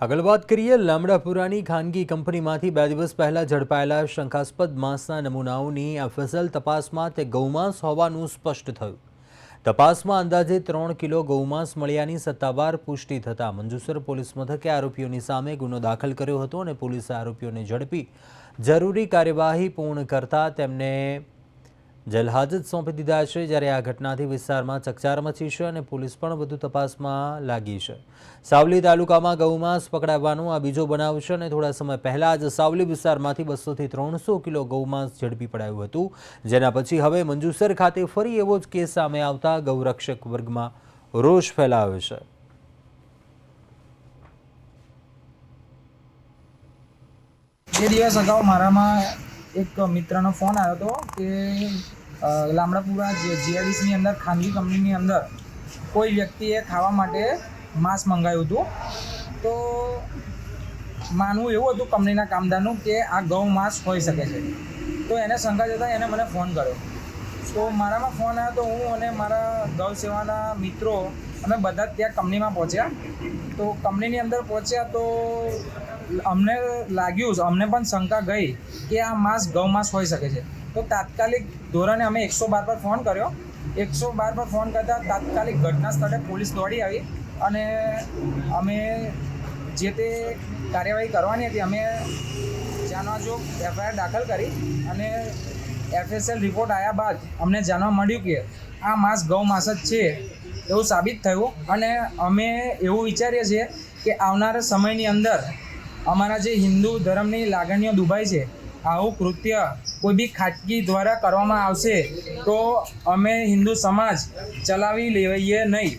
આગળ વાત કરીએ લામડાપુરાની ખાનગી કંપનીમાંથી બે દિવસ પહેલા ઝડપાયેલા શંકાસ્પદ માંસના નમૂનાઓની એફએસએલ તપાસમાં તે ગૌમાંસ હોવાનું સ્પષ્ટ થયું. તપાસમાં અંદાજે ત્રણ કિલો ગૌમાંસ મળ્યાની સત્તાવાર પુષ્ટિ થતાં મંજુસર પોલીસ મથકે આરોપીઓની સામે ગુનો દાખલ કર્યો હતો અને પોલીસે આરોપીઓને ઝડપી જરૂરી કાર્યવાહી પૂર્ણ કરતા તેમને જેલહાજત સોંપી દીધા છે જ્યારે આ ઘટનાથી વિસ્તારમાં ચકચાર મચી છે અને પોલીસ પણ વધુ તપાસમાં લાગી છે. સાવલી તાલુકામાં ગૌમાંસ પકડાવવાનો આ બીજો બનાવ છે અને થોડા સમય પહેલા જ સાવલી વિસ્તારમાંથી બસોથી ત્રણસો કિલો ગૌમાંસ ઝડપી પડાયું હતું. જેના પછી હવે મંજુસર ખાતે ફરી એવો જ કેસ સામે આવતા ગૌરક્ષક વર્ગમાં રોષ ફેલાયો છે. બે દિવસ અગાઉ મારામાં એક મિત્રનો ફોન આવ્યો હતો કે લામડાપુરા જે જીઆઈડીસીની અંદર, ખાનગી કંપનીની અંદર કોઈ વ્યક્તિએ ખાવા માટે માંસ મંગાવ્યું હતું. તો માનવું એવું હતું કંપનીના કામદારનું કે આ ગૌ માંસ હોઈ શકે છે. તો એને શંકા જતાં એને મને ફોન કર્યો. તો મારામાં ફોન આવ્યો તો હું અને મારા ગૌ સેવાના મિત્રો અમે બધા ત્યાં કંપનીમાં પહોંચ્યા. તો કંપનીની અંદર પહોંચ્યા તો અમને લાગ્યું અમને પણ શંકા ગઈ કે આ માંસ ગૌ માંસ હોઈ શકે છે. તો તાત્કાલિક ધોરણે અમે એકસો બાર પર ફોન કર્યો. એકસો બાર પર ફોન કરતાં તાત્કાલિક ઘટના સ્થળે પોલીસ દોડી આવી અને અમે જે તે કાર્યવાહી કરવાની હતી, અમે જાણવા જો એફઆઈઆર દાખલ કરી અને એફએસએલ રિપોર્ટ આવ્યા બાદ અમને જાણવા મળ્યું કે આ માંસ ગૌ માંસ જ છે એવું સાબિત થયું. અને અમે એવું વિચારીએ છીએ કે આવનારા સમયની અંદર અમારા જે હિન્દુ ધર્મની લાગણીઓ દુભાઈ છે, આવું કૃત્ય કોઈ બી ખાટકી દ્વારા કરવામાં આવશે, તો અમે હિન્દુ સમાજ ચલાવી લેવાઈએ નહીં.